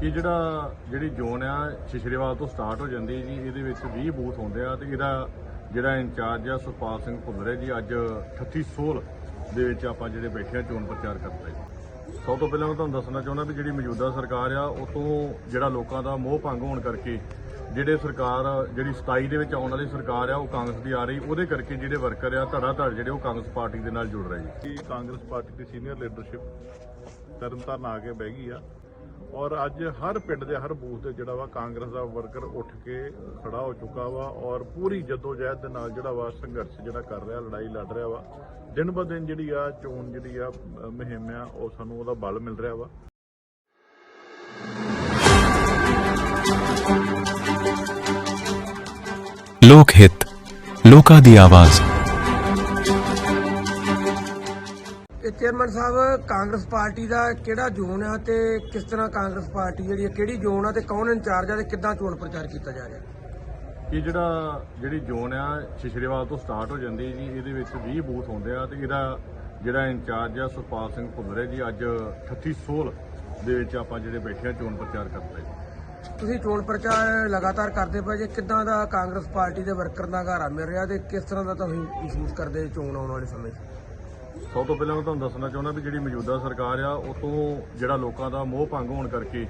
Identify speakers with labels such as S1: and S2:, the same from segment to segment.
S1: ਕਿ ਜਿਹੜਾ, ਜਿਹੜੀ ਜ਼ੋਨ ਆ, ਛਿਛਰੇਵਾਲ ਤੋਂ ਸਟਾਰਟ ਹੋ ਜਾਂਦੀ ਹੈ ਜੀ, ਇਹਦੇ ਵਿੱਚ 20 ਬੂਥ ਹੁੰਦੇ ਆ ਤੇ ਇਹਦਾ ਜਿਹੜਾ ਇੰਚਾਰਜ ਆ ਸੁਖਪਾਲ ਸਿੰਘ ਭੁੱਲਰ ਹੈ ਜੀ, ਅੱਜ 38 ਸੋਲ ਦੇ ਵਿੱਚ ਆਪਾਂ ਜਿਹੜੇ ਬੈਠੇ ਆ, ਚੋਣ ਪ੍ਰਚਾਰ ਕਰਦੇ ਜੀ ਸਭ ਤੋਂ ਪਹਿਲਾਂ ਮੈਂ ਤੁਹਾਨੂੰ ਦੱਸਣਾ ਚਾਹੁੰਦਾ ਵੀ ਜਿਹੜੀ ਮੌਜੂਦਾ ਸਰਕਾਰ ਆ, ਉਹ ਤੋਂ ਜਿਹੜਾ ਲੋਕਾਂ ਦਾ ਮੋਹ ਭੰਗ ਹੋਣ ਕਰਕੇ ਜਿਹੜੇ ਸਰਕਾਰ, ਜਿਹੜੀ 27 ਦੇ ਵਿੱਚ ਆਉਣ ਵਾਲੀ ਸਰਕਾਰ ਆ, ਉਹ ਕਾਂਗਰਸ ਦੀ ਆ ਰਹੀ, ਉਹਦੇ ਕਰਕੇ ਜਿਹੜੇ ਵਰਕਰ ਆ ਧੜਾ ਧੜ ਜਿਹੜੇ ਉਹ ਕਾਂਗਰਸ ਪਾਰਟੀ ਦੇ ਨਾਲ ਜੁੜ ਰਹੇ ਜੀ।
S2: ਕਾਂਗਰਸ ਪਾਰਟੀ ਦੀ ਸੀਨੀਅਰ ਲੀਡਰਸ਼ਿਪ ਤਰਨਤਾਰਨ ਆ ਕੇ ਬਹਿ ਗਈ ਆ। ਔਰ ਅੱਜ ਹਰ ਪਿੰਡ ਦੇ ਹਰ ਬੂਥ ਤੇ ਜਿਹੜਾ ਵਾ ਕਾਂਗਰਸ ਦਾ ਵਰਕਰ ਉੱਠ ਕੇ ਖੜਾ ਹੋ ਚੁੱਕਾ ਵਾ ਔਰ ਪੂਰੀ ਜਦੋਜਹਿਦ ਦੇ ਨਾਲ ਜਿਹੜਾ ਵਾ ਸੰਘਰਸ਼ ਜਿਹੜਾ ਕਰ ਰਿਹਾ ਲੜਾਈ ਲੜ ਰਿਹਾ ਵਾ। ਦਿਨ ਬ ਦਿਨ ਜਿਹੜੀ ਆ ਚੋਣ ਜਿਹੜੀ ਆ ਅ, ਮੁਹਿੰਮ ਆ ਉਹ ਸਾਨੂੰ ਉਹਦਾ ਬਲ ਮਿਲ ਰਿਹਾ ਵਾ।
S3: ਲੋਕ ਹਿੱਤ ਲੋਕਾਂ ਦੀ ਆਵਾਜ਼।
S4: ਇਹ ਚੇਅਰਮੈਨ ਸਾਹਿਬ ਕਾਂਗਰਸ ਪਾਰਟੀ ਦਾ ਕਿਹੜਾ ਜ਼ੋਨ ਆ ਤੇ ਕਿਸ ਤਰ੍ਹਾਂ ਕਾਂਗਰਸ ਪਾਰਟੀ ਜਿਹੜੀ ਹੈ ਕਿਹੜੀ ਜ਼ੋਨ ਆ ਤੇ ਕੌਣ ਇੰਚਾਰਜ ਆ ਤੇ ਕਿੱਦਾਂ ਚੋਣ ਪ੍ਰਚਾਰ ਕੀਤਾ ਜਾ ਰਿਹਾ?
S1: ਕਿ ਜਿਹੜਾ ਜਿਹੜੀ ਜ਼ੋਨ ਆ ਛਿਛਰੇਵਾਲ ਤੋਂ ਸਟਾਰਟ ਹੋ ਜਾਂਦੀ ਜੀ ਇਹਦੇ ਵਿੱਚ 20 ਬੂਥ ਹੁੰਦੇ ਆ ਤੇ ਇਹਦਾ ਜਿਹੜਾ ਇੰਚਾਰਜ ਆ ਸੁਖਪਾਲ ਸਿੰਘ ਭੁੱਲਰ ਜੀ ਅੱਜ 38 ਸੋਲ ਦੇ ਵਿੱਚ ਆਪਾਂ ਜਿਹੜੇ ਬੈਠੇ ਆ ਚੋਣ ਪ੍ਰਚਾਰ ਕਰਦੇ
S4: ਤੁਸੀਂ ਚੋਣ ਪ੍ਰਚਾਰ ਲਗਾਤਾਰ ਕਰਦੇ ਪਏ ਜੇ ਕਿੱਦਾਂ ਦਾ ਕਾਂਗਰਸ ਪਾਰਟੀ ਦੇ ਵਰਕਰ ਦਾ ਘਾਰਾ ਮਿਲ ਰਿਹਾ ਤੇ ਕਿਸ ਤਰ੍ਹਾਂ ਦਾ ਤੁਸੀਂ ਮਹਿਸੂਸ ਕਰਦੇ ਚੋਣ ਆਉਣ ਵਾਲੇ ਸਮੇਂ 'ਚ?
S1: ਸਭ ਤੋਂ ਪਹਿਲਾਂ ਮੈਂ ਤੁਹਾਨੂੰ ਦੱਸਣਾ ਚਾਹੁੰਦਾ ਵੀ ਜਿਹੜੀ ਮੌਜੂਦਾ ਸਰਕਾਰ ਆ ਉਹ ਤੋਂ ਜਿਹੜਾ ਲੋਕਾਂ ਦਾ ਮੋਹ ਭੰਗ ਹੋਣ ਕਰਕੇ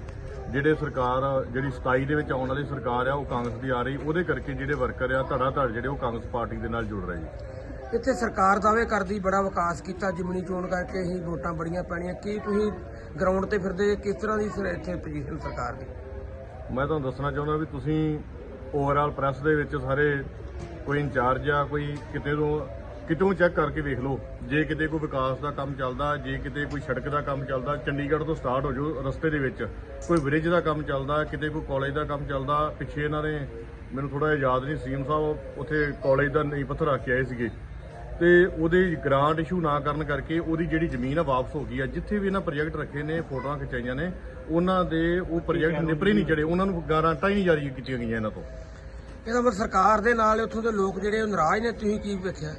S1: ਜਿਹੜੇ ਸਰਕਾਰ ਜਿਹੜੀ 27 ਦੇ ਵਿੱਚ ਆਉਣ ਵਾਲੀ ਸਰਕਾਰ ਆ ਉਹ ਕਾਂਗਰਸ ਦੀ ਆ ਰਹੀ ਉਹਦੇ ਕਰਕੇ ਜਿਹੜੇ ਵਰਕਰ ਆ ਧੜਾ ਧੜ ਜਿਹੜੇ ਉਹ ਕਾਂਗਰਸ ਪਾਰਟੀ ਦੇ ਨਾਲ ਜੁੜ ਰਹੇ
S4: ਇੱਥੇ ਸਰਕਾਰ ਦਾਅਵੇ ਕਰਦੀ ਬੜਾ ਵਿਕਾਸ ਕੀਤਾ ਜਿਮਨੀ ਚੋਣ ਕਰਕੇ ਹੀ ਵੋਟਾਂ ਬੜੀਆਂ ਪੈਣੀਆਂ। ਕੀ ਤੁਸੀਂ ਗਰਾਊਂਡ ਤੇ ਫਿਰਦੇ ਕਿਸ ਤਰ੍ਹਾਂ ਦੀ ਇੱਥੇ ਪੋਜੀਸ਼ਨ ਸਰਕਾਰ ਦੀ?
S1: ਮੈਂ ਤੁਹਾਨੂੰ ਦੱਸਣਾ ਚਾਹੁੰਦਾ ਵੀ ਤੁਸੀਂ ਓਵਰਆਲ ਪ੍ਰੈਸ ਦੇ ਵਿੱਚ ਸਾਰੇ ਕੋਈ ਇੰਚਾਰਜ ਆ ਕੋਈ ਕਿਤੇ ਤੋਂ ਕਿਤੋਂ ਚੈੱਕ ਕਰਕੇ ਵੇਖ ਲਓ। ਜੇ ਕਿਤੇ ਕੋਈ ਵਿਕਾਸ ਦਾ ਕੰਮ ਚੱਲਦਾ ਜੇ ਕਿਤੇ ਕੋਈ ਸੜਕ ਦਾ ਕੰਮ ਚੱਲਦਾ ਚੰਡੀਗੜ੍ਹ ਤੋਂ ਸਟਾਰਟ ਹੋ ਜਾਓ ਰਸਤੇ ਦੇ ਵਿੱਚ। ਕੋਈ ਬ੍ਰਿਜ ਦਾ ਕੰਮ ਚੱਲਦਾ ਕਿਤੇ ਕੋਈ ਕਾਲਜ ਦਾ ਕੰਮ ਚੱਲਦਾ ਪਿੱਛੇ ਇਹਨਾਂ ਨੇ ਮੈਨੂੰ ਥੋੜਾ ਜਿਹਾ ਯਾਦ ਨਹੀਂ ਸੀਐਮ ਸਾਹਿਬ ਉੱਥੇ ਕਾਲਜ ਦਾ ਨੀਂਹ ਪੱਥਰ ਰੱਖ ਕੇ ਆਏ ਸੀਗੇ। ਤੇ ਉਹਦੇ ਗ੍ਰਾਂਟ ਇਸ਼ੂ ਨਾ ਕਰਨ ਕਰਕੇ ਉਹਦੀ ਜਿਹੜੀ ਜ਼ਮੀਨ ਆ ਵਾਪਸ ਹੋ ਗਈ ਆ। ਜਿੱਥੇ ਵੀ ਇਹਨਾਂ ਪ੍ਰੋਜੈਕਟ ਰੱਖੇ ਨੇ ਫੋਟੋਆਂ ਖਿਚਾਈਆਂ ਨੇ ਉਹਨਾਂ ਦੇ ਉਹ ਪ੍ਰੋਜੈਕਟ ਨਿਪਰੇ ਨਹੀਂ ਚੜੇ ਉਹਨਾਂ ਨੂੰ ਗਾਰੰਟਾਂ ਹੀ ਨਹੀਂ ਜਾਰੀ ਕੀਤੀਆਂ ਗਈਆਂ ਇਹਨਾਂ ਤੋਂ।
S4: ਇਹਦਾ ਮਤਲਬ ਸਰਕਾਰ ਦੇ ਨਾਲ ਉੱਥੋਂ ਦੇ ਲੋਕ ਜਿਹੜੇ ਉਹ ਨਾਰਾਜ਼ ਨੇ ਤੁਸੀਂ ਕੀ ਵੇਖਿਆ?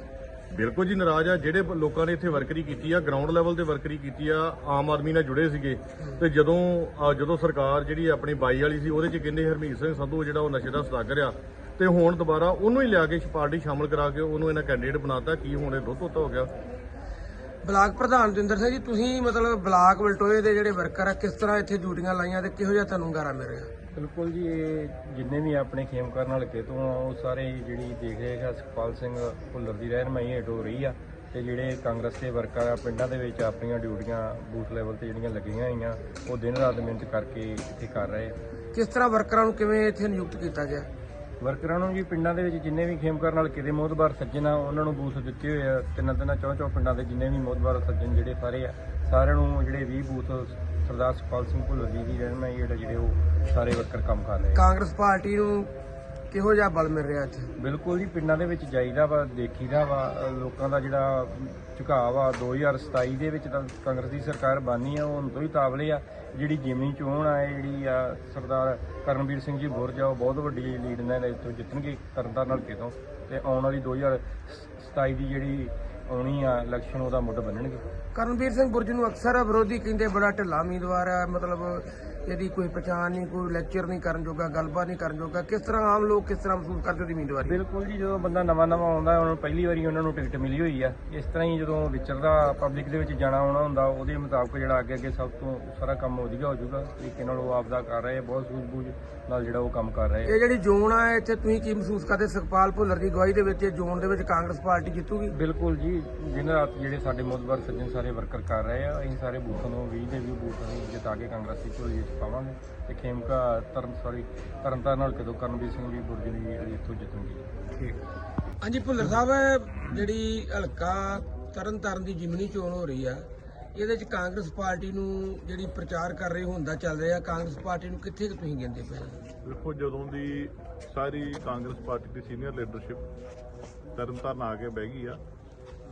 S1: ਬਿਲਕੁਲ ਜੀ ਨਾਰਾਜ਼ ਆ ਜਿਹੜੇ ਲੋਕਾਂ ਨੇ ਇੱਥੇ ਵਰਕਰੀ ਕੀਤੀ ਆ ਗਰਾਊਂਡ ਲੈਵਲ ਤੇ ਵਰਕਰੀ ਕੀਤੀ ਆ ਆਮ ਆਦਮੀ ਨਾਲ ਜੁੜੇ ਸੀਗੇ। ਤੇ ਜਦੋਂ ਅ, ਜਦੋਂ ਸਰਕਾਰ ਜਿਹੜੀ ਆਪਣੀ ਬਾਈ ਵਾਲੀ ਸੀ ਉਹਦੇ ਚ ਕਹਿੰਦੇ ਹਰਮੀਤ ਸਿੰਘ ਸੰਧੂ ਜਿਹੜਾ ਉਹ ਨਸ਼ੇ ਦਾ ਸਦਾਗਰ ਆ ਤੇ ਹੁਣ ਦੁਬਾਰਾ ਉਹਨੂੰ ਹੀ ਲਿਆ ਕੇ ਪਾਰਟੀ ਸ਼ਾਮਲ ਕਰਾ ਕੇ ਉਹਨੂੰ ਇਹਨਾਂ ਕੈਂਡੀਡੇਟ ਬਣਾਤਾ ਕੀ ਹੁਣ ਇਹ ਦੁੱਧ ਹੋ ਗਿਆ।
S4: ਬਲਾਕ ਪ੍ਰਧਾਨ ਜਿੰਦਰ ਸਿੰਘ ਜੀ ਤੁਸੀਂ ਮਤਲਬ ਬਲਾਕ ਵਲਟੋਏ ਦੇ ਜਿਹੜੇ ਵਰਕਰ ਆ ਕਿਸ ਤਰ੍ਹਾਂ ਇੱਥੇ ਡਿਊਟੀਆਂ ਲਾਈਆਂ ਤੇ ਕਿਹੋ ਜਿਹਾ ਤੁਹਾਨੂੰ ਗਾਰਾ ਮਿਲ ਰਿਹਾ?
S5: ਬਿਲਕੁਲ ਜੀ ਇਹ ਜਿੰਨੇ ਵੀ ਆਪਣੇ ਖੇਮ ਕਰਨ ਹਲਕੇ ਤੋਂ ਆ ਉਹ ਸਾਰੇ ਜਿਹੜੀ ਦੇਖ ਰਹੇ ਆ ਸੁਖਪਾਲ ਸਿੰਘ ਭੁੱਲਰ ਦੀ ਰਹਿਨਮਾਈ ਹੇਠ ਹੋ ਰਹੀ ਆ। ਤੇ ਜਿਹੜੇ ਕਾਂਗਰਸ ਦੇ ਵਰਕਰ ਆ ਪਿੰਡਾਂ ਦੇ ਵਿੱਚ ਆਪਣੀਆਂ ਡਿਊਟੀਆਂ ਬੂਥ ਲੈਵਲ ਤੇ ਜਿਹੜੀਆਂ ਲੱਗੀਆਂ ਹੋਈਆਂ ਉਹ ਦਿਨ ਰਾਤ ਮਿਹਨਤ ਕਰਕੇ ਇੱਥੇ ਕਰ ਰਹੇ ਆ।
S4: ਕਿਸ ਤਰ੍ਹਾਂ ਵਰਕਰਾਂ ਨੂੰ ਕਿਵੇਂ ਇੱਥੇ ਨਿਯੁਕਤ ਕੀਤਾ ਗਿਆ?
S5: ਵਰਕਰਾਂ ਨੂੰ ਜੀ ਪਿੰਡਾਂ ਦੇ ਵਿੱਚ ਜਿੰਨੇ ਵੀ ਖੇਮ ਕਰਨ ਹਲਕੇ ਦੇ ਮੋਹਤਬਾਰ ਸੱਜਣ ਆ ਉਹਨਾਂ ਨੂੰ ਬੂਥ ਦਿੱਤੇ ਹੋਏ ਆ। ਤਿੰਨਾਂ ਤਿੰਨਾਂ ਚੌਂ ਚੌਂ ਪਿੰਡਾਂ ਦੇ ਜਿੰਨੇ ਵੀ ਮੋਹਤਬਾਰ ਸੱਜਣ ਜਿਹੜੇ ਸਾਰੇ ਆ ਸਾਰਿਆਂ ਨੂੰ ਜਿਹੜੇ 20 ਬੂਥ ਸਰਦਾਰ ਸੁਖਪਾਲ ਸਿੰਘ ਭੁੱਲਰ ਜੀ ਦੀ ਰਹਿਨਮਾਈ ਹੇਠ ਜਿਹੜੇ ਉਹ ਸਾਰੇ ਵਰਕਰ ਕੰਮ ਕਰ ਰਹੇ ਆ।
S4: ਕਾਂਗਰਸ ਪਾਰਟੀ ਨੂੰ ਕਿਹੋ ਜਿਹਾ ਬਲ ਮਿਲ ਰਿਹਾ ਇੱਥੇ
S5: ਬਿਲਕੁਲ ਜੀ ਪਿੰਡਾਂ ਦੇ ਵਿੱਚ ਜਾਈਦਾ ਵਾ ਦੇਖੀਦਾ ਵਾ ਲੋਕਾਂ ਦਾ ਜਿਹੜਾ ਝੁਕਾਅ ਵਾ 2027 ਦੇ ਵਿੱਚ ਤਾਂ ਕਾਂਗਰਸ ਦੀ ਸਰਕਾਰ ਬਾਨੀ ਆ ਉਹ ਹੁਣ ਤੋਂ ਹੀ ਤਾਬਲੇ ਆ। ਜਿਹੜੀ ਜਿਮਨੀ ਚੋਣ ਆ ਇਹ ਜਿਹੜੀ ਆ ਸਰਦਾਰ ਕਰਨਵੀਰ ਸਿੰਘ ਜੀ ਬੁਰਜ ਆ ਉਹ ਬਹੁਤ ਵੱਡੀ ਲੀਡ ਨਾਲ ਇੱਥੋਂ ਜਿੱਤਣਗੇ ਤਰਨਤਾਰਨ ਹਲਕੇ ਤੋਂ ਤੇ ਆਉਣ ਵਾਲੀ 2027 ਦੀ ਜਿਹੜੀ ਆਉਣੀ ਆ ਇਲੈਕਸ਼ਨ ਉਹਦਾ ਮੁੱਢ ਬੰਨਣਗੇ।
S4: ਕਰਨਵੀਰ ਸਿੰਘ ਬੁਰਜ ਨੂੰ ਅਕਸਰ ਵਿਰੋਧੀ ਕਹਿੰਦੇ ਬੜਾ ਢਿੱਲਾ ਉਮੀਦਵਾਰ ਹੈ ਮਤਲਬ ਇਹਦੀ ਕੋਈ ਪਛਾਣ ਨਹੀਂ ਕੋਈ ਲੈਕਚਰ ਨਹੀਂ ਕਰਨ ਜੋਗਾ ਗੱਲਬਾਤ ਨਹੀਂ ਕਰਨ ਜੋਗਾ। ਕਿਸ ਤਰ੍ਹਾਂ ਆਮ ਲੋਕ ਕਿਸ ਤਰ੍ਹਾਂ ਮਹਿਸੂਸ ਕਰਦੇ ਉਹਦੀ ਉਮੀਦਵਾਰੀ?
S5: ਬਿਲਕੁਲ ਜੀ ਜਦੋਂ ਬੰਦਾ ਨਵਾਂ ਨਵਾਂ ਆਉਂਦਾ ਉਹਨੂੰ ਪਹਿਲੀ ਵਾਰੀ ਉਹਨਾਂ ਨੂੰ ਟਿਕਟ ਮਿਲੀ ਹੋਈ ਆ। ਇਸ ਤਰ੍ਹਾਂ ਹੀ ਜਦੋਂ ਵਿਚਰਦਾ ਪਬਲਿਕ ਦੇ ਵਿੱਚ ਜਾਣਾ ਆਉਣਾ ਹੁੰਦਾ ਉਹਦੇ ਮੁਤਾਬਕ ਜਿਹੜਾ ਅੱਗੇ ਅੱਗੇ ਸਭ ਤੋਂ ਸਾਰਾ ਕੰਮ ਵਧੀਆ ਹੋ ਜਾਊਗਾ। ਤਰੀਕੇ ਨਾਲ ਉਹ ਆਪਦਾ ਕਰ ਰਹੇ ਬਹੁਤ ਸੂਝ-ਬੂਝ ਨਾਲ ਜਿਹੜਾ ਉਹ ਕੰਮ ਕਰ ਰਹੇ
S4: ਇਹ ਜਿਹੜੀ ਜ਼ੋਨ ਆ ਇੱਥੇ ਤੁਸੀਂ ਕੀ ਮਹਿਸੂਸ ਕਰਦੇ? ਸੁਖਪਾਲ ਭੁੱਲਰ ਦੀ ਅਗਵਾਈ ਦੇ ਵਿੱਚ ਇਹ ਜ਼ੋਨ ਦੇ ਵਿੱਚ ਕਾਂਗਰਸ ਪਾਰਟੀ ਜਿੱਤੂਗੀ?
S5: ਬਿਲਕੁਲ ਜੀ ਦਿਨ ਰਾਤ ਜਿਹੜੇ ਸਾਡੇ ਮੋਦਬਰ ਸੱਜਣ ਸਾਰੇ ਵਰਕਰ ਕਰ ਰਹੇ ਆ ਅਸੀਂ ਸਾਰੇ ਬੂਥਾਂ ਨੂੰ 20 ਦੇ 20 ਬੂਥ ਨੂੰ ਜਿਤਾ ਕੇ ਕਾਂਗਰਸ ਦੀ ਝੋਲੀ ਵਿੱਚ ਪਾਵਾਂਗੇ ਤੇ ਖੇਮਕਾ ਧਰਮ ਸੌਰੀ ਤਰਨਤਾਰਨ ਨਾਲ ਕਿਦੋਂ ਕਰਨਵੀਰ ਸਿੰਘ ਜੀ ਬੁਰਜ ਦੀ ਜਿਹੜੀ ਇੱਥੋਂ ਜਿੱਤੂਗੀ
S4: ਠੀਕ ਹਾਂਜੀ ਭੁੱਲਰ ਸਾਹਿਬ ਜਿਹੜੀ ਹਲਕਾ ਤਰਨਤਾਰਨ ਦੀ ਜਿਮਨੀ ਚੋਣ ਹੋ ਰਹੀ ਆ ਇਹਦੇ ਵਿੱਚ ਕਾਂਗਰਸ ਪਾਰਟੀ ਨੂੰ ਜਿਹੜੀ ਪ੍ਰਚਾਰ ਕਰ ਰਹੇ ਹੁੰਦਾ ਚੱਲ ਰਿਹਾ ਕਾਂਗਰਸ ਪਾਰਟੀ ਨੂੰ ਕਿੱਥੇ ਕੁ ਤੁਸੀਂ ਕਹਿੰਦੇ ਪਏ?
S2: ਦੇਖੋ ਜਦੋਂ ਦੀ ਸਾਰੀ ਕਾਂਗਰਸ ਪਾਰਟੀ ਦੀ ਸੀਨੀਅਰ ਲੀਡਰਸ਼ਿਪ ਤਰਨਤਾਰਨ ਆ ਕੇ ਬਹਿ ਗਈ ਆ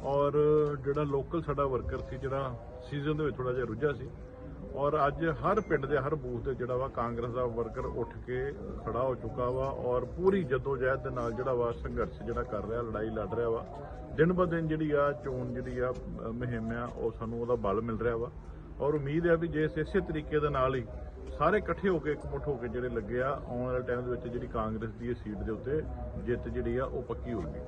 S2: ਔਰ ਜਿਹੜਾ ਲੋਕਲ ਸਾਡਾ ਵਰਕਰ ਸੀ ਜਿਹੜਾ ਸੀਜ਼ਨ ਦੇ ਵਿੱਚ ਥੋੜਾ ਜਿਹਾ ਰੁੱਝਾ ਸੀ ਔਰ ਅੱਜ ਹਰ ਪਿੰਡ ਦੇ ਹਰ ਬੂਥ ਤੇ ਜਿਹੜਾ ਵਾ ਕਾਂਗਰਸ ਦਾ ਵਰਕਰ ਉੱਠ ਕੇ ਖੜਾ ਹੋ ਚੁੱਕਾ ਵਾ ਔਰ ਪੂਰੀ ਜਦੋਜਹਿਦ ਦੇ ਨਾਲ ਜਿਹੜਾ ਵਾ ਸੰਘਰਸ਼ ਜਿਹੜਾ ਕਰ ਰਿਹਾ ਲੜਾਈ ਲੜ ਰਿਹਾ ਵਾ। ਦਿਨ ਬ ਦਿਨ ਜਿਹੜੀ ਆ ਚੋਣ ਜਿਹੜੀ ਆ ਅ, ਮੁਹਿੰਮ ਆ ਉਹ ਸਾਨੂੰ ਉਹਦਾ ਬਲ ਮਿਲ ਰਿਹਾ ਵਾ। ਔਰ ਉਮੀਦ ਹੈ ਵੀ ਜੇ ਇਸੇ ਤਰੀਕੇ ਦੇ ਨਾਲ ਹੀ ਸਾਰੇ ਇਕੱਠੇ ਹੋ ਕੇ ਇਕਮੁੱਠ ਹੋ ਕੇ ਜਿਹੜੇ ਲੱਗੇ ਆ ਆਉਣ ਵਾਲੇ ਟਾਈਮ ਦੇ ਵਿੱਚ ਜਿਹੜੀ ਕਾਂਗਰਸ ਦੀ ਇਹ ਸੀਟ ਦੇ ਉੱਤੇ ਜਿੱਤ ਜਿਹੜੀ ਆ ਉਹ ਪੱਕੀ ਹੋਊਗੀ।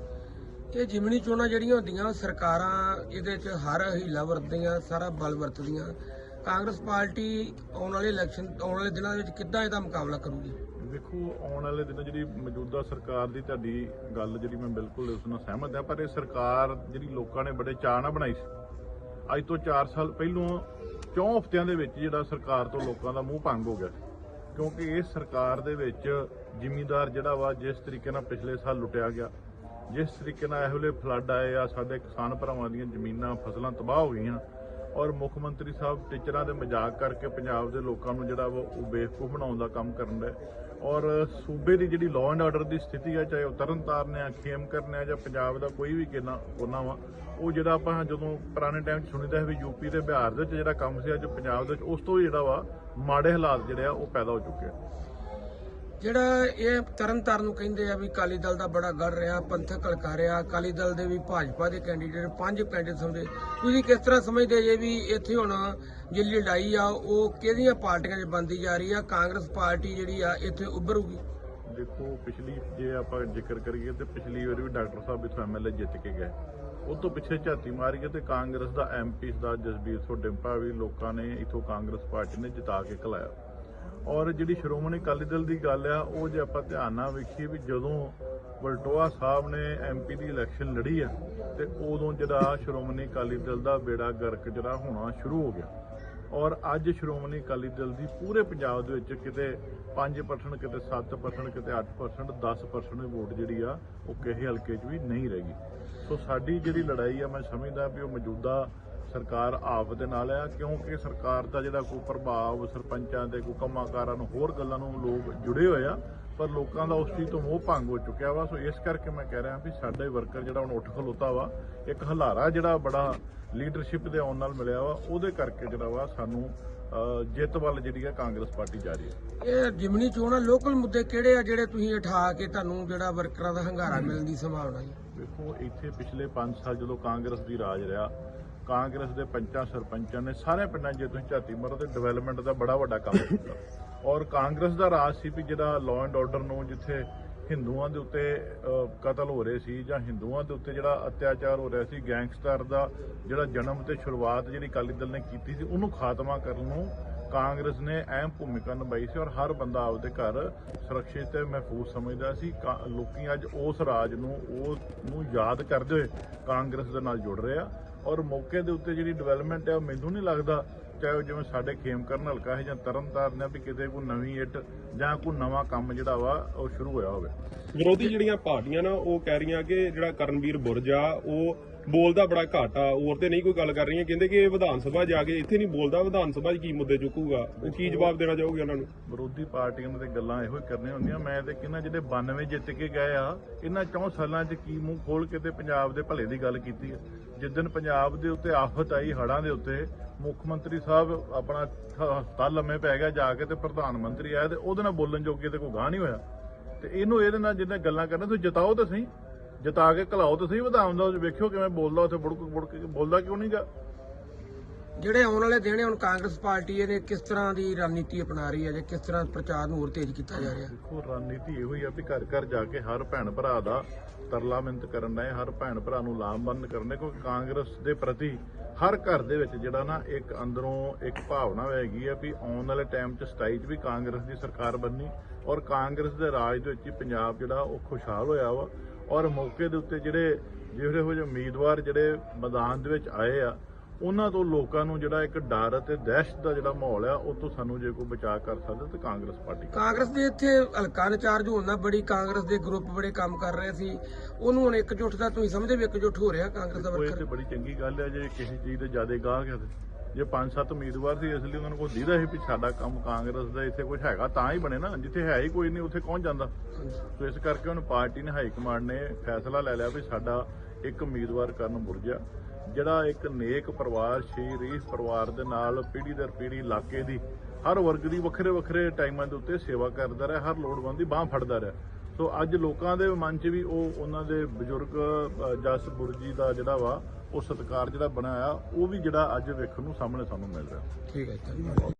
S4: ਇਹ ਜਿਮਣੀ ਚੋਣਾਂ ਜਿਹੜੀਆਂ ਹੁੰਦੀਆਂ ਸਰਕਾਰਾਂ ਇਹਦੇ 'ਚ ਹਰ ਹੀਲਾ ਵਰਤਦੀਆਂ, ਸਾਰਾ ਬਲ ਵਰਤਦੀਆਂ। ਕਾਂਗਰਸ ਪਾਰਟੀ ਆਉਣ ਵਾਲੇ ਇਲੈਕਸ਼ਨ ਆਉਣ ਵਾਲੇ ਦਿਨਾਂ ਦੇ ਵਿੱਚ ਕਿੱਦਾਂ ਇਹਦਾ ਮੁਕਾਬਲਾ ਕਰੂਗੀ?
S2: ਦੇਖੋ, ਆਉਣ ਵਾਲੇ ਦਿਨਾਂ ਜਿਹੜੀ ਮੌਜੂਦਾ ਸਰਕਾਰ ਦੀ ਤੁਹਾਡੀ ਗੱਲ ਜਿਹੜੀ ਮੈਂ ਬਿਲਕੁਲ ਉਸ ਨਾਲ ਸਹਿਮਤ ਹਾਂ, ਪਰ ਇਹ ਸਰਕਾਰ ਜਿਹੜੀ ਲੋਕਾਂ ਨੇ ਬੜੇ ਚਾਅ ਨਾਲ ਬਣਾਈ ਸੀ। ਅੱਜ ਤੋਂ 4 ਸਾਲ ਪਹਿਲੋਂ ਚੌਂ ਹਫ਼ਤਿਆਂ ਦੇ ਵਿੱਚ ਜਿਹੜਾ ਸਰਕਾਰ ਤੋਂ ਲੋਕਾਂ ਦਾ ਮੂੰਹ ਭੰਗ ਹੋ ਗਿਆ ਕਿਉਂਕਿ ਇਸ ਸਰਕਾਰ ਦੇ ਵਿੱਚ ਜ਼ਿਮੀਂਦਾਰ ਜਿਹੜਾ ਵਾ, ਜਿਸ ਤਰੀਕੇ ਨਾਲ ਪਿਛਲੇ ਸਾਲ ਲੁੱਟਿਆ ਗਿਆ ਜਿਸ ਤਰੀਕੇ ਨਾਲ ਇਹੋ ਜਿਹੇ ਫਲੱਡ ਆਏ ਆ, ਸਾਡੇ ਕਿਸਾਨ ਭਰਾਵਾਂ ਦੀਆਂ ਜ਼ਮੀਨਾਂ, ਫਸਲਾਂ ਤਬਾਹ ਹੋ ਗਈਆਂ। ਔਰ ਮੁੱਖ ਮੰਤਰੀ ਸਾਹਿਬ ਟੀਚਰਾਂ ਦੇ ਮਜ਼ਾਕ ਕਰਕੇ ਪੰਜਾਬ ਦੇ ਲੋਕਾਂ ਨੂੰ ਜਿਹੜਾ ਵਾ ਉਹ ਬੇਵਕੂਫ ਬਣਾਉਣ ਦਾ ਕੰਮ ਕਰਨ ਦੇ। ਔਰ ਸੂਬੇ ਦੀ ਜਿਹੜੀ ਲਾਅ ਐਂਡ ਆਰਡਰ ਦੀ ਸਥਿਤੀ ਆ, ਚਾਹੇ ਉਹ ਤਰਨਤਾਰਨ ਆ ਖੇਮ ਕਰਨੇ ਆ, ਜਾਂ ਪੰਜਾਬ ਦਾ ਕੋਈ ਵੀ ਕਿਨਾ ਉਹਨਾਂ ਵਾ, ਉਹ ਜਿਹੜਾ ਆਪਾਂ ਜਦੋਂ ਪੁਰਾਣੇ ਟਾਈਮ 'ਚ ਸੁਣੀਦਾ ਹੈ ਵੀ ਯੂਪੀ ਤੇ ਬਿਹਾਰ ਦੇ ਵਿੱਚ ਜਿਹੜਾ ਕੰਮ ਸੀ, ਅੱਜ ਪੰਜਾਬ ਦੇ ਵਿੱਚ ਉਸ ਤੋਂ ਵੀ ਜਿਹੜਾ ਵਾ ਮਾੜੇ ਹਾਲਾਤ ਜਿਹੜੇ ਆ, ਉਹ ਪੈਦਾ ਹੋ ਚੁੱਕੇ ਆ।
S4: ਜਿਹੜਾ ਇਹ ਤਰਨ ਤਾਰਨ ਨੂੰ ਕਹਿੰਦੇ ਆ ਵੀ ਅਕਾਲੀ ਦਲ ਦਾ ਬੜਾ ਗੜ ਰਿਹਾ, ਪੰਥਕ ਹਲਕਾ ਰਿਹਾ, ਅਕਾਲੀ ਦਲ ਦੇ ਵੀ ਭਾਜਪਾ ਦੇ ਕੈਂਡੀਡੇਟ ਪੰਜ ਕੈਂਡੀਡੇਟ ਸਮਝਦੇ ਤੁਸੀਂ ਕਿਸ ਤਰ੍ਹਾਂ ਸਮਝਦੇ ਜੇ ਵੀ ਇੱਥੇ ਹੁਣ ਜਿਹੜੀ ਲੜਾਈ ਆ, ਉਹ ਕਿਹਦੀਆਂ ਪਾਰਟੀਆਂ 'ਚ ਬੰਦੀ ਜਾ ਰਹੀ ਆ? ਕਾਂਗਰਸ ਪਾਰਟੀ ਜਿਹੜੀ ਆ, ਇੱਥੇ ਉੱਭਰੂਗੀ?
S2: ਦੇਖੋ, ਪਿਛਲੀ ਜੇ ਆਪਾਂ ਜ਼ਿਕਰ ਕਰੀਏ ਤੇ ਪਿਛਲੀ ਵਾਰ ਵੀ ਡਾਕਟਰ ਸਾਹਿਬ ਇਥੋਂ ਐਮਐਲਏ ਜਿੱਤ ਕੇ ਗਏ। ਉਹ ਤੋਂ ਪਿੱਛੇ ਝਾਤੀ ਮਾਰੀਏ ਤੇ ਕਾਂਗਰਸ ਦਾ ਐਮਪੀ ਦਾ ਜਸਬੀਰ ਸੋ ਡਿੰਪਾ ਵੀ ਲੋਕਾਂ ਨੇ ਇਥੋਂ ਕਾਂਗਰਸ ਪਾਰਟੀ ਨੇ ਜਿਤਾ ਕੇ ਘਲਾਇਆ ਔਰ ਜਿਹੜੀ ਸ਼੍ਰੋਮਣੀ ਅਕਾਲੀ ਦਲ ਦੀ ਗੱਲ ਆ, ਉਹ ਜੇ ਆਪਾਂ ਧਿਆਨ ਨਾਲ ਵੇਖੀਏ ਵੀ ਜਦੋਂ ਬਲਟੋਆ ਸਾਹਿਬ ਨੇ ਐਮਪੀ ਦੀ ਇਲੈਕਸ਼ਨ ਲੜੀ ਆ, ਤੇ ਉਦੋਂ ਜਿਹੜਾ ਸ਼੍ਰੋਮਣੀ ਅਕਾਲੀ ਦਲ ਦਾ ਬੇੜਾ ਗਰਕ ਜਿਹੜਾ ਹੋਣਾ ਸ਼ੁਰੂ ਹੋ ਗਿਆ। ਔਰ ਅੱਜ ਸ਼੍ਰੋਮਣੀ ਅਕਾਲੀ ਦਲ ਦੀ ਪੂਰੇ ਪੰਜਾਬ ਦੇ ਵਿੱਚ ਕਿਤੇ 5% ਕਿਤੇ 7% ਕਿਤੇ 8% 10% ਵੋਟ ਜਿਹੜੀ ਆ, ਉਹ ਕਿਸੇ ਹਲਕੇ 'ਚ ਵੀ ਨਹੀਂ ਰਹੇਗੀ ਸੋ ਸਾਡੀ ਜਿਹੜੀ ਲੜਾਈ ਆ, ਮੈਂ ਸਮਝਦਾ ਵੀ ਉਹ ਮੌਜੂਦਾ ਸਰਕਾਰ ਆਪ ਦੇ ਨਾਲ ਆ ਕਿਉਂਕਿ ਸਰਕਾਰ ਦਾ ਜਿਹੜਾ ਕੋਈ ਪ੍ਰਭਾਵ ਸਰਪੰਚਾਂ ਦੇ ਕੋਈ ਕੰਮਾਂਕਾਰਾਂ ਨੂੰ ਹੋਰ ਗੱਲਾਂ ਨੂੰ ਲੋਕ ਜੁੜੇ ਹੋਏ ਆ ਪਰ ਲੋਕਾਂ ਦਾ ਉਸ ਚੀਜ਼ ਤੋਂ ਮੋਹ ਭੰਗ ਹੋ ਚੁੱਕਿਆ ਵਾ। ਸੋ ਇਸ ਕਰਕੇ ਮੈਂ ਕਹਿ ਰਿਹਾ ਵੀ ਸਾਡੇ ਵਰਕਰ ਜਿਹੜਾ ਹੁਣ ਉੱਠ ਖਲੋਤਾ ਵਾ ਇੱਕ ਹਲਾਰਾ ਜਿਹੜਾ ਬੜਾ ਲੀਡਰਸ਼ਿਪ ਦੇ ਆਉਣ ਨਾਲ ਮਿਲਿਆ ਵਾ ਉਹਦੇ ਕਰਕੇ ਜਿਹੜਾ ਵਾ ਸਾਨੂੰ ਜਿੱਤ ਵੱਲ ਜਿਹੜੀ ਆ ਕਾਂਗਰਸ ਪਾਰਟੀ ਜਾ ਰਹੀ ਹੈ।
S4: ਇਹ ਜਿਮਣੀ ਚੋਣਾਂ ਲੋਕਲ ਮੁੱਦੇ ਕਿਹੜੇ ਆ ਜਿਹੜੇ ਤੁਸੀਂ ਉਠਾ ਕੇ ਤੁਹਾਨੂੰ ਜਿਹੜਾ ਵਰਕਰਾਂ ਦਾ ਹੰਗਾਰਾ ਮਿਲਣ ਦੀ ਸੰਭਾਵਨਾ ਜੀ
S2: ਦੇਖੋ ਇੱਥੇ ਪਿਛਲੇ 5 ਸਾਲ ਜਦੋਂ ਕਾਂਗਰਸ ਦੀ ਰਾਜ ਰਿਹਾ ਕਾਂਗਰਸ ਦੇ ਪੰਚਾਂ, ਸਰਪੰਚਾਂ ਨੇ ਸਾਰੇ ਪਿੰਡਾਂ ਜੇ ਤੁਸੀਂ ਝਾਤੀ ਮਾਰੋ ਤੇ ਡਿਵੈਲਪਮੈਂਟ ਦਾ ਬੜਾ ਵੱਡਾ ਕੰਮ ਕੀਤਾ। ਔਰ ਕਾਂਗਰਸ ਦਾ ਰਾਜ ਸੀ ਵੀ ਜਿਹੜਾ ਲਾਅ ਐਂਡ ਆਰਡਰ ਨੂੰ ਜਿੱਥੇ ਹਿੰਦੂਆਂ ਦੇ ਉੱਤੇ ਕਤਲ ਹੋ ਰਹੇ ਸੀ ਜਾਂ ਹਿੰਦੂਆਂ ਦੇ ਉੱਤੇ ਜਿਹੜਾ ਅਤਿਆਚਾਰ ਹੋ ਰਿਹਾ ਸੀ, ਗੈਂਗਸਟਰ ਦਾ ਜਿਹੜਾ ਜਨਮ ਤੇ ਸ਼ੁਰੂਆਤ ਜਿਹੜੀ ਅਕਾਲੀ ਦਲ ਨੇ ਕੀਤੀ ਸੀ, ਉਹਨੂੰ ਖਾਤਮਾ ਕਰਨ ਨੂੰ ਕਾਂਗਰਸ ਨੇ ਅਹਿਮ ਭੂਮਿਕਾ ਨਿਭਾਈ ਸੀ ਔਰ ਹਰ ਬੰਦਾ ਆਪਦੇ ਘਰ ਸੁਰੱਖਿਅਤ ਤੇ ਮਹਿਫੂਜ਼ ਸਮਝਦਾ ਸੀ। ਕਾ- ਲੋਕੀ ਅੱਜ ਉਸ ਰਾਜ ਨੂੰ, ਉਸ ਨੂੰ ਯਾਦ ਕਰਦੇ ਹੋਏ ਕਾਂਗਰਸ ਦੇ ਨਾਲ ਜੁੜ ਰਹੇ ਆ। ਔਰ ਮੌਕੇ ਦੇ ਉੱਤੇ ਜਿਹੜੀ ਡਿਵੈਲਪਮੈਂਟ ਹੈ ਉਹ ਮੈਨੂੰ ਨਹੀਂ ਲੱਗਦਾ ਚਾਹੇ ਜਿਵੇਂ ਸਾਡੇ ਖੇਮ ਕਰਨ ਹਲਕਾ ਹੈ ਜਾਂ ਤਰਨਤਾਰਨ ਹੈ ਵੀ ਕਿਤੇ ਕੋਈ ਨਵੀਂ ਇੱਟ ਜਾਂ ਕੋਈ ਨਵਾਂ ਕੰਮ ਜਿਹੜਾ ਵਾ ਉਹ ਸ਼ੁਰੂ ਹੋਇਆ ਹੋਵੇ।
S6: ਵਿਰੋਧੀ ਜਿਹੜੀਆਂ ਪਾਰਟੀਆਂ ਨਾ ਉਹ ਕਹਿ ਰਹੀਆਂ ਕਿ ਜਿਹੜਾ ਕਰਨਵੀਰ ਬੁਰਜ ਉਹ ਬੋਲਦਾ ਬੜਾ ਘੱਟ ਆ। ਹੋਰ ਤੇ ਨਹੀਂ ਕੋਈ ਗੱਲ ਕਰ ਰਹੀਆਂ ਕਹਿੰਦੇ ਕਿ ਇਹ ਵਿਧਾਨ ਸਭਾ ਜਾ ਕੇ ਇੱਥੇ ਨਹੀਂ ਬੋਲਦਾ ਵਿਧਾਨ ਸਭਾ 'ਚ ਕੀ ਮੁੱਦੇ ਚੁੱਕੂਗਾ? ਉਹ ਕੀ ਜਵਾਬ ਦੇਣਾ ਚਾਹੋਗੇ ਉਹਨਾਂ ਨੂੰ?
S2: ਵਿਰੋਧੀ ਪਾਰਟੀਆਂ ਨੇ ਤੇ ਗੱਲਾਂ ਇਹੋ ਹੀ ਕਰਨੀਆਂ ਹੁੰਦੀਆਂ। ਮੈਂ ਤੇ ਕਿਹਨਾਂ ਜਿਹੜੇ 92 ਜਿੱਤ ਕੇ ਗਏ ਆ ਇਹਨਾਂ ਚੌਂ ਸਾਲਾਂ 'ਚ ਕੀ ਮੂੰਹ ਖੋਲ ਕੇ ਤੇ ਪੰਜਾਬ ਦੇ ਭਲੇ ਦੀ ਗੱਲ ਕੀਤੀ ਹੈ ਜਿੱਦਨ ਪੰਜਾਬ ਦੇ ਉੱਤੇ ਆਫਤ ਆਈ, ਹੜ੍ਹਾਂ ਦੇ ਉੱਤੇ, ਮੁੱਖ ਮੰਤਰੀ ਸਾਹਿਬ ਆਪਣਾ ਹ- ਹਸਪਤਾਲ ਲੰਮੇ ਪੈ ਗਿਆ ਜਾ ਕੇ ਤੇ ਪ੍ਰਧਾਨ ਮੰਤਰੀ ਆਇਆ ਤੇ ਉਹਦੇ ਨਾਲ ਬੋਲਣ ਜੋਗੇ ਤੇ ਕੋਈ ਗਾਹ ਨਹੀਂ ਹੋਇਆ। ਤੇ ਇਹਨੂੰ ਇਹਦੇ ਨਾਲ ਜਿੰਨੇ ਗੱਲਾਂ ਕਰਨਾ, ਤੁਸੀਂ ਜਿਤਾਓ ਤਾਂ ਸਹੀ, ਜਿਤਾ ਕੇ ਘਲਾਓ ਤਾਂ ਸਹੀ ਵਿਧਾਨ ਦਾ, ਵੇਖਿਓ ਕਿਵੇਂ ਬੋਲਦਾ ਉੱਥੇ ਬੁੜਕ ਬੁੜਕ ਬੋਲਦਾ ਕਿਉਂ ਨਹੀਂਗਾ
S4: ਜਿਹੜੇ ਆਉਣ ਵਾਲੇ ਦਿਨ ਹੁਣ ਕਾਂਗਰਸ ਪਾਰਟੀ ਇਹਦੇ ਕਿਸ ਤਰ੍ਹਾਂ ਦੀ ਰਣਨੀਤੀ ਅਪਣਾ ਰਹੀ ਹੈ ਜਾਂ ਕਿਸ ਤਰ੍ਹਾਂ ਪ੍ਰਚਾਰ ਨੂੰ ਹੋਰ ਤੇਜ਼ ਕੀਤਾ ਜਾ ਰਿਹਾ
S2: ਦੇਖੋ, ਰਣਨੀਤੀ ਇਹੋ ਹੀ ਆ ਵੀ ਘਰ ਘਰ ਜਾ ਕੇ ਹਰ ਭੈਣ ਭਰਾ ਦਾ ਤਰਲਾ ਮਿੰਤ ਕਰਨ ਦਾ ਹਰ ਭੈਣ ਭਰਾ ਨੂੰ ਲਾਮਬੰਦ ਕਰਨੇ ਕਿਉਂਕਿ ਕਾਂਗਰਸ ਦੇ ਪ੍ਰਤੀ ਹਰ ਘਰ ਦੇ ਵਿੱਚ ਜਿਹੜਾ ਨਾ ਇੱਕ ਅੰਦਰੋਂ ਇੱਕ ਭਾਵਨਾ ਹੈਗੀ ਆ ਵੀ ਆਉਣ ਵਾਲੇ ਟਾਈਮ 'ਚ 27 'ਚ ਵੀ ਕਾਂਗਰਸ ਦੀ ਸਰਕਾਰ ਬਣਨੀ ਔਰ ਕਾਂਗਰਸ ਦੇ ਰਾਜ ਦੇ ਵਿੱਚ ਹੀ ਪੰਜਾਬ ਜਿਹੜਾ ਉਹ ਖੁਸ਼ਹਾਲ ਹੋਇਆ ਵਾ ਔਰ ਮੌਕੇ ਦੇ ਉੱਤੇ ਜਿਹੜੇ ਜਿਹੜੇ ਹੋ ਜਿਹੇ ਉਮੀਦਵਾਰ ਜਿਹੜੇ ਮੈਦਾਨ ਦੇ ਵਿੱਚ ਆਏ ਆ ਉਹਨਾਂ ਤੋਂ ਲੋਕਾਂ ਨੂੰ ਜਿਹੜਾ ਇੱਕ ਡਰ ਅਤੇ ਦਹਿਸ਼ਤ ਦਾ ਜਿਹੜਾ ਮਾਹੌਲ ਆ ਉਹ ਤੋਂ ਸਾਨੂੰ ਜੇ ਕੋਈ ਬਚਾਅ ਕਰ ਸਕਦਾ ਤਾਂ ਕਾਂਗਰਸ ਪਾਰਟੀ
S4: ਕਾਂਗਰਸ ਦੇ ਇੱਥੇ ਹਲਕਾ ਇੰਚਾਰਜ ਹੋਣ ਬੜੀ ਕਾਂਗਰਸ ਦੇ ਗਰੁੱਪ ਬੜੇ ਕੰਮ ਕਰ ਰਹੇ ਸੀ। ਉਹਨੂੰ ਹੁਣ ਇਕਜੁੱਟ ਦਾ ਤੁਸੀਂ ਸਮਝਦੇ ਵੀ ਇਕਜੁੱਟ ਹੋ ਰਿਹਾ ਕਾਂਗਰਸ ਦਾ
S2: ਉਹ ਇਹ ਤੇ
S4: ਵਰਕਰ
S2: ਬੜੀ ਚੰਗੀ ਗੱਲ ਹੈ ਜੇ ਕਿਸੇ ਚੀਜ਼ ਦੇ ਜ਼ਿਆਦਾ ਗਾਹਕ ਹੈ ਤੇ। ਜੇ ਪੰਜ ਸੱਤ ਉਮੀਦਵਾਰ ਸੀ ਇਸ ਲਈ ਉਹਨਾਂ ਨੂੰ ਕੋਈ ਦੀਦਾ ਸੀ ਵੀ ਸਾਡਾ ਕੰਮ ਕਾਂਗਰਸ ਦਾ ਇੱਥੇ ਕੁਝ ਹੈਗਾ ਤਾਂ ਹੀ ਬਣੇ ਨਾ। ਜਿੱਥੇ ਹੈ ਹੀ ਕੋਈ ਨਹੀਂ ਉੱਥੇ ਕੌਣ ਜਾਂਦਾ? ਸੋ ਇਸ ਕਰਕੇ ਹੁਣ ਪਾਰਟੀ ਨੇ ਹਾਈ ਕਮਾਂਡ ਨੇ ਫੈਸਲਾ ਲੈ ਲਿਆ ਵੀ ਸਾਡਾ ਇੱਕ ਉਮੀਦਵਾਰ ਕਰਨ ਬੁਰਜਾ ਜਿਹੜਾ ਇੱਕ ਨੇਕ ਪਰਿਵਾਰ ਸ਼ਹੀਦ ਰੀਸ ਪਰਿਵਾਰ ਦੇ ਨਾਲ ਪੀੜੀ ਦਰ ਪੀੜ੍ਹੀ ਇਲਾਕੇ ਦੀ ਹਰ ਵਰਗ ਦੀ ਵੱਖਰੇ ਵੱਖਰੇ ਟਾਈਮਾਂ ਦੇ ਉੱਤੇ ਸੇਵਾ ਕਰਦਾ ਰਿਹਾ ਹਰ ਲੋੜਵੰਦ ਦੀ ਬਾਹ ਫੜਦਾ ਰਿਹਾ। ਸੋ ਅੱਜ ਲੋਕਾਂ ਦੇ ਮਨ 'ਚ ਵੀ ਉਹ ਉਹਨਾਂ ਦੇ ਬਜ਼ੁਰਗ ਅ, ਜਸ ਬੁਰਜੀ ਦਾ ਜਿਹੜਾ ਵਾ ਉਹ ਸਤਿਕਾਰ ਜਿਹੜਾ ਬਣਾਇਆ ਉਹ ਵੀ ਜਿਹੜਾ ਅੱਜ ਵੇਖਣ ਨੂੰ ਸਾਹਮਣੇ ਸਾਨੂੰ ਮਿਲ ਰਿਹਾ।
S4: ਠੀਕ ਹੈ